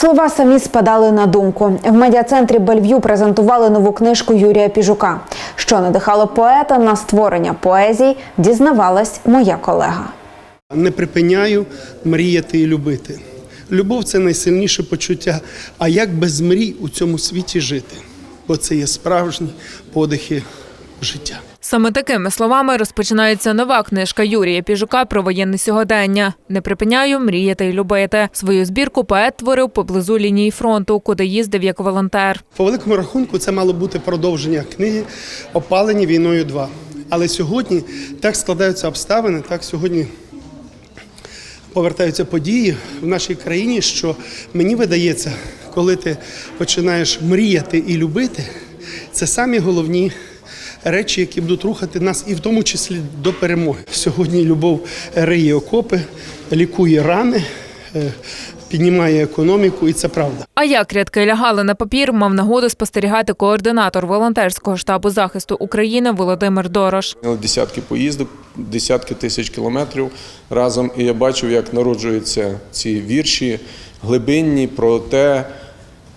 Слова самі спадали на думку. В медіа-центрі Бельв'ю презентували нову книжку Юрія Піжука. Що надихало поета на створення поезій, дізнавалась моя колега. Не припиняю мріяти і любити. Любов це найсильніше почуття. А як без мрій у цьому світі жити? Бо це є справжні подихи життя. Саме такими словами розпочинається нова книжка Юрія Піжука про воєнне сьогодення. Не припиняю мріяти й любити. Свою збірку поет творив поблизу лінії фронту, куди їздив як волонтер. По великому рахунку, це мало бути продовження книги Опалені війною 2. Але сьогодні так складаються обставини, так сьогодні повертаються події в нашій країні, що мені видається, коли ти починаєш мріяти і любити, це самі головні речі, які будуть рухати нас, і в тому числі до перемоги. Сьогодні любов риє окопи, лікує рани, е, піднімає економіку, і це правда. А як рядки лягали на папір, мав нагоду спостерігати координатор волонтерського штабу захисту України Володимир Дорош. Десятки поїздок, десятки тисяч кілометрів разом. І я бачив, як народжуються ці вірші глибинні про те,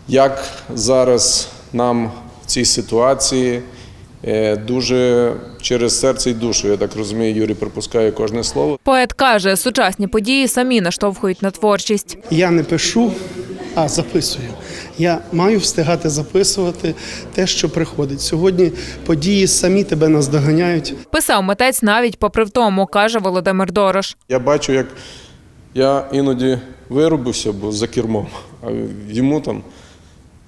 як зараз нам в цій ситуації дуже через серце і душу, я так розумію, Юрій пропускає кожне слово. Поет каже, сучасні події самі наштовхують на творчість. Я не пишу, а записую. Я маю встигати записувати те, що приходить. Сьогодні події самі тебе наздоганяють. Писав митець навіть попри втому, каже Володимир Дорош. Я бачу, як я іноді виробився, бо за кермом, а йому там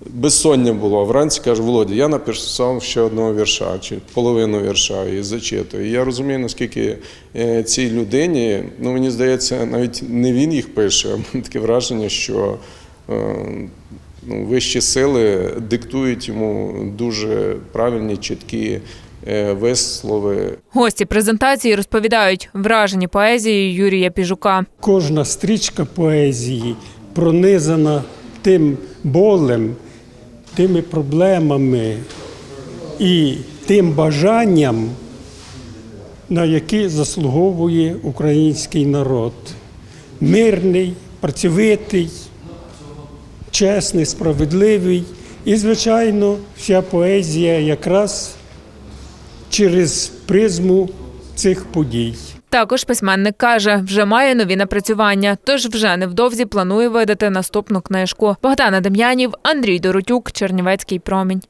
безсоння було. Вранці каже, Володя, я написав ще одного вірша чи половину вірша і зачитую. І я розумію, наскільки е, цій людині, ну мені здається, навіть не він їх пише, а таке враження, що е, ну, вищі сили диктують йому дуже правильні, чіткі е, вислови. Гості презентації розповідають вражені поезією Юрія Піжука. Кожна стрічка поезії пронизана тим болем, тими проблемами і тим бажанням, на які заслуговує український народ. Мирний, працьовитий, чесний, справедливий. І, звичайно, вся поезія якраз через призму цих подій. Також письменник каже, вже має нові напрацювання, тож вже невдовзі планує видати наступну книжку. Богдана Дем'янів, Андрій Доротюк, Чернівецький промінь.